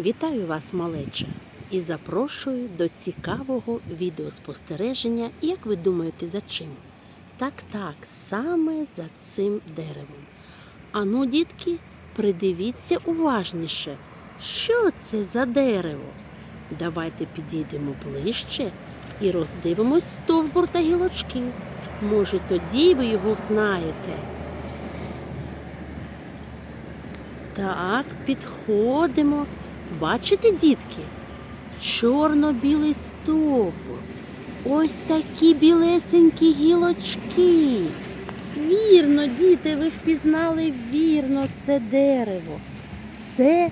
Вітаю вас, малеча, і запрошую до цікавого відеоспостереження. Як ви думаєте, за чим? Так, так, саме за цим деревом. Ану, дітки, придивіться уважніше, що це за дерево. Давайте підійдемо ближче і роздивимось стовбур та гілочки. Може, тоді ви його взнаєте. Так, підходимо. Бачите, дітки? Чорно-білий стовбур. Ось такі білесенькі гілочки. Вірно, діти, ви впізнали вірно це дерево. Це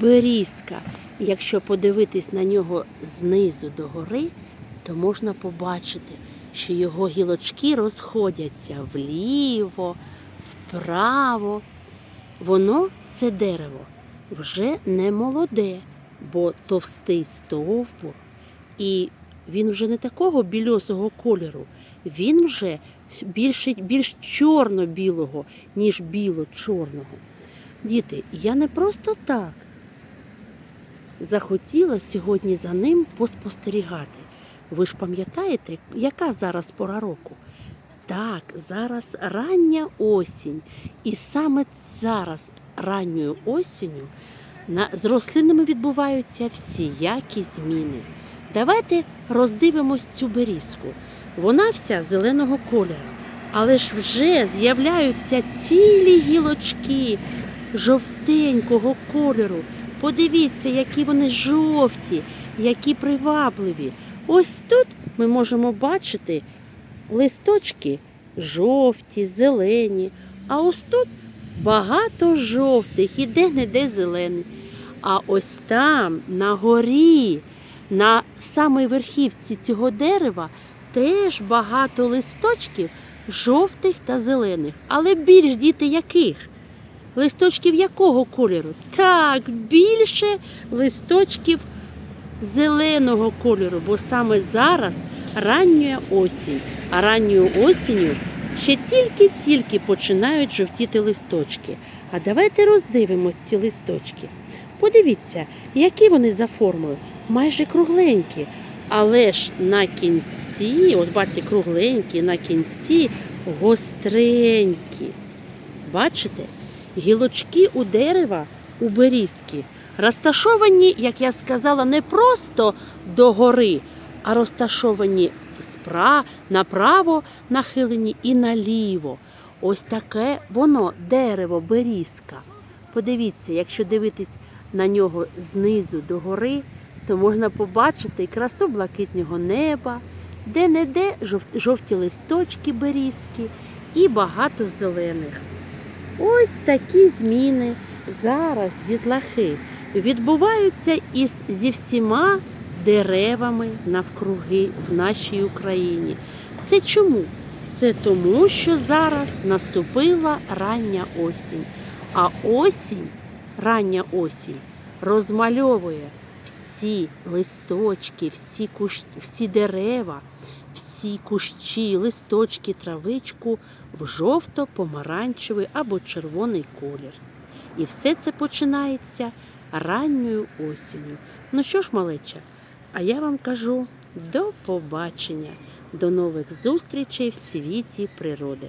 берізка. Якщо подивитись на нього знизу до гори, то можна побачити, що його гілочки розходяться вліво, вправо. Воно, це дерево, вже не молоде, бо товстий стовбур, і він вже не такого більосого кольору, він вже більше, більш чорно-білого, ніж біло-чорного. Діти, я не просто так захотіла сьогодні за ним поспостерігати. Ви ж пам'ятаєте, яка зараз пора року? Так, зараз рання осінь. І саме зараз, ранньою осінню, на, з рослинами відбуваються всіякі зміни. Давайте роздивимось цю берізку. Вона вся зеленого кольору, але ж вже з'являються цілі гілочки жовтенького кольору. Подивіться, які вони жовті, які привабливі. Ось тут ми можемо бачити листочки жовті, зелені, а ось тут багато жовтих і де-не-де зелений. А ось там, на горі, на самій верхівці цього дерева, теж багато листочків жовтих та зелених. Але більш діти яких? Листочків якого кольору? Так, більше листочків зеленого кольору, бо саме зараз рання осінь, а ранньою осінню ще тільки-тільки починають жовтіти листочки. А давайте роздивимось ці листочки. Подивіться, які вони за формою, майже кругленькі. Але ж на кінці, от бачите, кругленькі, на кінці гостренькі. Бачите? Гілочки у дерева у берізки розташовані, як я сказала, не просто догори, а розташовані спра, направо нахилені і наліво. Ось таке воно дерево, берізка. Подивіться, якщо дивитись на нього знизу до гори, то можна побачити красу блакитнього неба, де-не-де жовті листочки берізки і багато зелених. Ось такі зміни зараз, дітлахи, відбуваються із, зі всіма деревами навкруги в нашій Україні. Це чому? Це тому, що зараз наступила рання осінь. А осінь, рання осінь, розмальовує всі листочки, всі, кущ, всі дерева, всі кущі, листочки, травичку в жовто-помаранчевий або червоний колір. І все це починається ранньою осінню. Ну що ж, малеча, а я вам кажу до побачення, до нових зустрічей в світі природи.